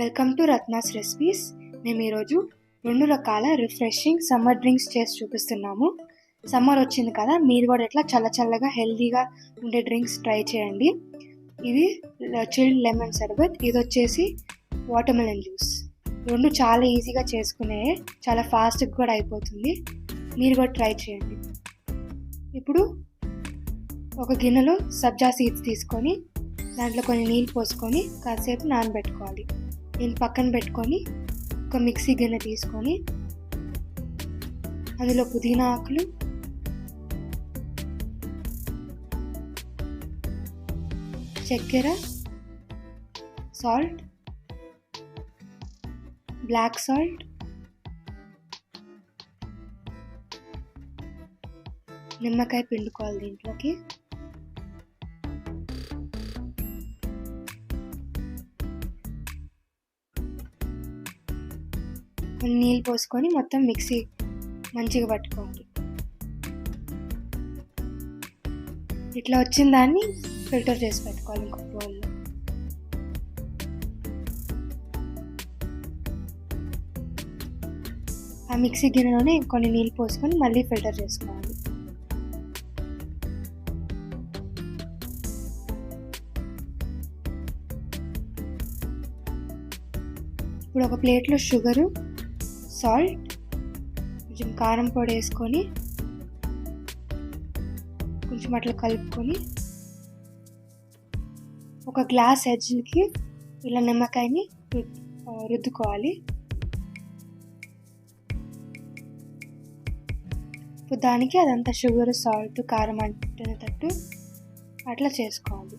Welcome to Ratna's recipes మేము ఈరోజు రెండు రకాల రిఫ్రెషింగ్ సమ్మర్ డ్రింక్స్ చేసి చూపిస్తున్నాము. సమ్మర్ వచ్చింది కదా మీరు కూడా ఇట్లా చల్ల చల్లగా హెల్దీగా ఉండే డ్రింక్స్ ట్రై చేయండి. ఇది చిల్డ్ లెమన్ షర్బత్ ఇది వచ్చేసి వాటర్మెలన్ జ్యూస్ రెండు చాలా ఈజీగా చేసుకునే చాలా ఫాస్ట్గా కూడా అయిపోతుంది. మీరు కూడా ట్రై చేయండి. ఇప్పుడు ఒక గిన్నెలో సబ్జా సీడ్స్ తీసుకొని దాంట్లో కొన్ని నీళ్ళు పోసుకొని కాసేపు నానబెట్టుకోవాలి. దీన్ని పక్కన పెట్టుకొని ఒక మిక్సీ గిన్నె తీసుకొని అందులో పుదీనా ఆకులు చక్కెర సాల్ట్ బ్లాక్ సాల్ట్ నిమ్మకాయ పిండుకోవాలి దీంట్లోకి. నీళ్ళు పోసుకొని మొత్తం మిక్సీ మంచిగా పట్టుకోవాలి. ఇట్లా వచ్చిన దాన్ని ఫిల్టర్ చేసి పెట్టుకోవాలి ఇంకొక బౌల్లో. ఆ మిక్సీ గిన్నెలోనే కొన్ని నీళ్ళు పోసుకొని మళ్ళీ ఫిల్టర్ చేసుకోవాలి. ఇప్పుడు ఒక ప్లేట్లో షుగరు సాల్ట్ కొంచెం కారం పొడి వేసుకొని కొంచెం అట్లా కలుపుకొని ఒక గ్లాస్ ఎడ్జ్కి ఇలా నిమ్మకాయని రుద్దుకోవాలి. ఇప్పుడు దానికి అదంతా షుగర్ సాల్ట్ కారం అంటునేటట్టు అట్లా చేసుకోవాలి.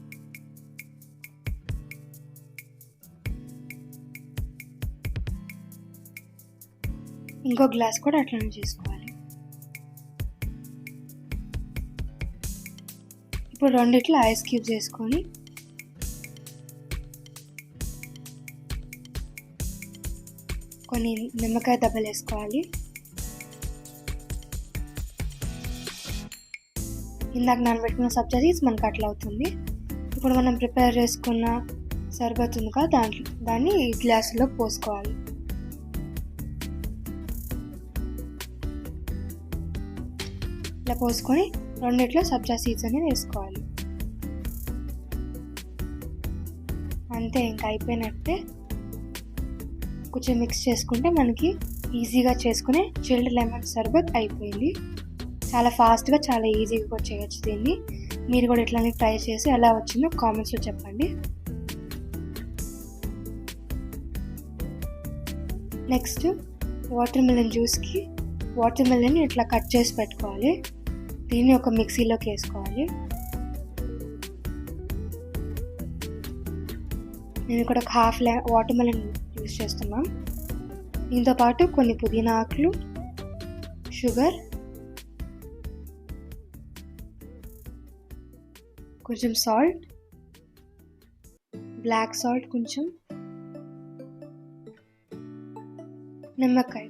ఇంకో గ్లాస్ కూడా అట్లనే చేసుకోవాలి. ఇప్పుడు రెండిట్లో ఐస్ క్యూబ్స్ వేసుకొని కొన్ని నిమ్మకాయ దెబ్బలు వేసుకోవాలి. ఇందాక నానబెట్టుకున్న సబ్జా సీడ్స్ మనకు అట్లా అవుతుంది. ఇప్పుడు మనం ప్రిపేర్ చేసుకున్న సర్బత్ ఉంది కదా దాంట్లో దాన్ని ఈ గ్లాసులో పోసుకోవాలి. ఇట్లా పోసుకొని రెండిట్లో సబ్జా సీడ్స్ అనేది వేసుకోవాలి. అంతే ఇంకా అయిపోయినట్టే కొంచెం మిక్స్ చేసుకుంటే మనకి ఈజీగా చేసుకునే చిల్డ్ లెమన్ సర్బత్ అయిపోయింది. చాలా ఫాస్ట్గా చాలా ఈజీగా చేయొచ్చు దీన్ని. మీరు కూడా ఇట్లానే ట్రై చేసి ఎలా వచ్చిందో కామెంట్స్లో చెప్పండి. నెక్స్ట్ వాటర్ మిలన్ జ్యూస్కి వాటర్ మిలన్ ఇట్లా కట్ చేసి పెట్టుకోవాలి. దీన్ని ఒక మిక్సీలోకి వేసుకోవాలి. నేను ఇక్కడ ఒక హాఫ్ లే వాటర్ మెలన్ యూస్ చేస్తున్నాం. దీంతో పాటు కొన్ని పుదీనా ఆకులు షుగర్ కొంచెం సాల్ట్ బ్లాక్ సాల్ట్ కొంచెం నిమ్మకాయ.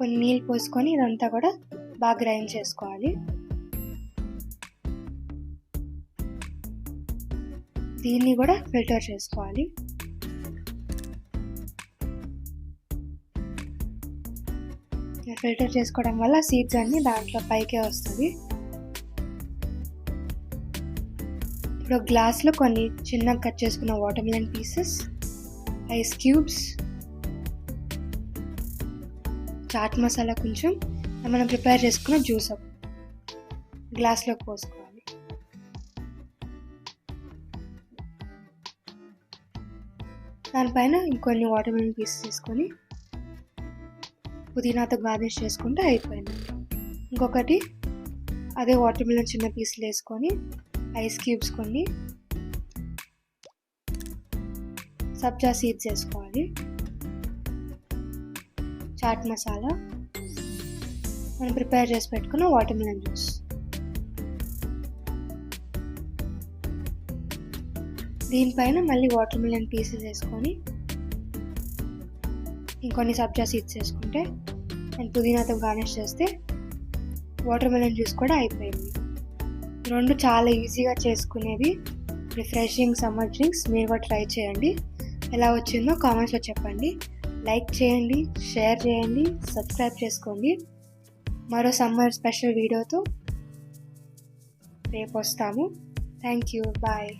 కొన్ని నీళ్ళు పోసుకొని ఇదంతా కూడా బాగా గ్రైండ్ చేసుకోవాలి. దీన్ని కూడా ఫిల్టర్ చేసుకోవాలి. ఫిల్టర్ చేసుకోవడం వల్ల సీడ్స్ అన్నీ దాంట్లో పైకే వస్తుంది. ఇప్పుడు గ్లాస్లో కొన్ని చిన్నగా కట్ చేసుకున్న watermelon pieces ice cubes chaat masala కొంచెం మనం ప్రిపేర్ చేసుకున్న జ్యూస్ గ్లాస్లో పోసుకోవాలి. దానిపైన ఇంకొన్ని వాటర్ మిలన్ పీసెస్ తీసుకొని పుదీనాతో గార్నిష్ చేసుకుంటే అయిపోయింది. ఇంకొకటి అదే వాటర్ మిలన్ చిన్న పీసులు వేసుకొని ఐస్ క్యూబ్స్ కొన్ని సబ్జా సీడ్స్ వేసుకోవాలి. చాట్ మసాలా. మనం ప్రిపేర్ చేసి పెట్టుకున్న వాటర్ మిలన్ జ్యూస్. దీనిపైన మళ్ళీ వాటర్ మిలన్ పీసెస్ వేసుకొని ఇంకొన్ని సబ్జా సీడ్స్ వేసుకుంటే అండ్ పుదీనాతో గార్నిష్ చేస్తే వాటర్ మిలన్ జ్యూస్ కూడా అయిపోయింది. రెండు చాలా ఈజీగా చేసుకునేది రిఫ్రెషింగ్ సమ్మర్ డ్రింక్స్. మీరు కూడా ట్రై చేయండి. ఎలా వచ్చిందో కామెంట్స్లో చెప్పండి. లైక్ చేయండి షేర్ చేయండి సబ్స్క్రైబ్ చేసుకోండి. మరో సమ్మర్ స్పెషల్ వీడియోతో రేపు వస్తాము. Thank you. బాయ్.